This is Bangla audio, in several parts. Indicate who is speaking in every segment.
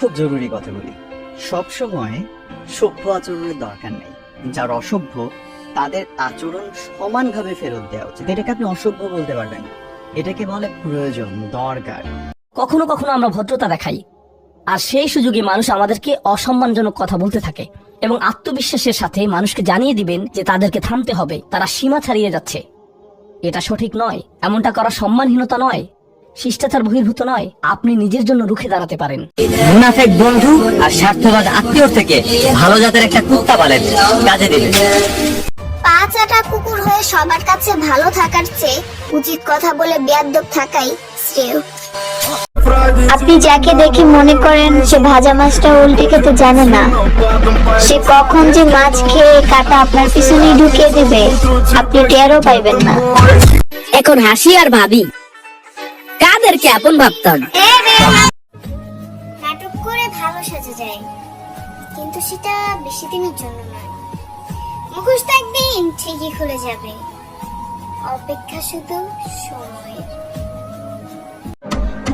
Speaker 1: খুব জরুরি কথা বলি সবসময় সভ্য আচরণের দরকার নেই। যার অসভ্য, তাদের আচরণ সমানভাবে ফেরত দেওয়া উচিত। এটাকে আপনি অসভ্য বলতে পারবেন এটাকে বলে প্রয়োজন, দরকার।
Speaker 2: কখনো কখনো আমরা ভদ্রতা দেখাই। আর সেই সুযোগে মানুষ আমাদেরকে অসম্মানজনক কথা বলতে থাকে এবং আত্মবিশ্বাসের সাথে মানুষকে জানিয়ে দিবেন যে তাদেরকে থামতে হবে, তারা সীমা ছাড়িয়ে যাচ্ছে। এটা সঠিক নয়। এমনটা করা সম্মানহীনতা নয়। শিষ্টাচার বহির্ভূত নয় আপনি নিজের জন্য রুখে দাঁড়াতে পারেন।
Speaker 3: মুনাফেক বন্ধু আর স্বার্থবাদ আত্মীয় থেকে ভালো জাতের একটা কুত্তা পালেন কাজে দিবে
Speaker 4: পা চাটা কুকুর হয়ে সবার কাছে ভালো থাকার চেয়ে উচিত কথা বলে বেয়াদ্দব থাকাই শ্রেয়। আপনি যাকে দেখে মনে করেন সে ভাজা মাছটা উল্টে খেতে জানে না। সে কখন যে মাছ খেয়ে কাটা আপনার পিছনেই ঢুকিয়ে দেবে আপনি টেরও পাইবেন না।
Speaker 2: এখন হাসি আর ভাবি। কাদেরকে আপন ভাবতাম
Speaker 4: নাটক করে ভালো সাজা যায়। কিন্তু সেটা বেশি দিনের জন্য নয় মুখোশটা একদিন ঠিকই খুলে যাবে। অপেক্ষা শুধু সময়ের।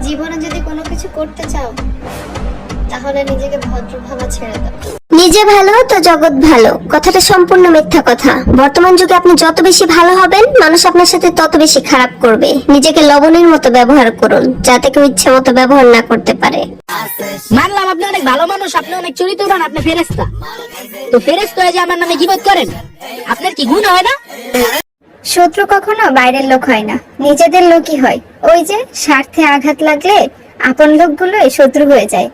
Speaker 4: জীবনে যদি কোনো কিছু করতে চাও, তাহলে নিজেকে ভদ্র ভাবা ছেড়ে দাও। নিজে ভালো তো জগৎ ভালো। কথাটা সম্পূর্ণ মিথ্যা কথা। বর্তমান যুগে আপনি যত বেশি ভালো হবেন মানুষ আপনার সাথে তত বেশি খারাপ করবে। নিজেকে লবণের মতো ব্যবহার করুন যাতে কেউ ইচ্ছে মতো ব্যবহার না করতে পারে।
Speaker 2: মানলাম আপনি অনেক ভালো মানুষ আপনি অনেক চরিত্রবান আপনি ফেরেস্তা তো ফেরেস্তা হয়ে যে আমার নামে গিবত করেন আপনার কি গুণ হয় না?
Speaker 4: শত্রু কখনো বাইরের লোক হয় না নিজেদের লোকই হয়। ওই যে স্বার্থে আঘাত লাগলে আপন লোকগুলোই শত্রু হয়ে যায়।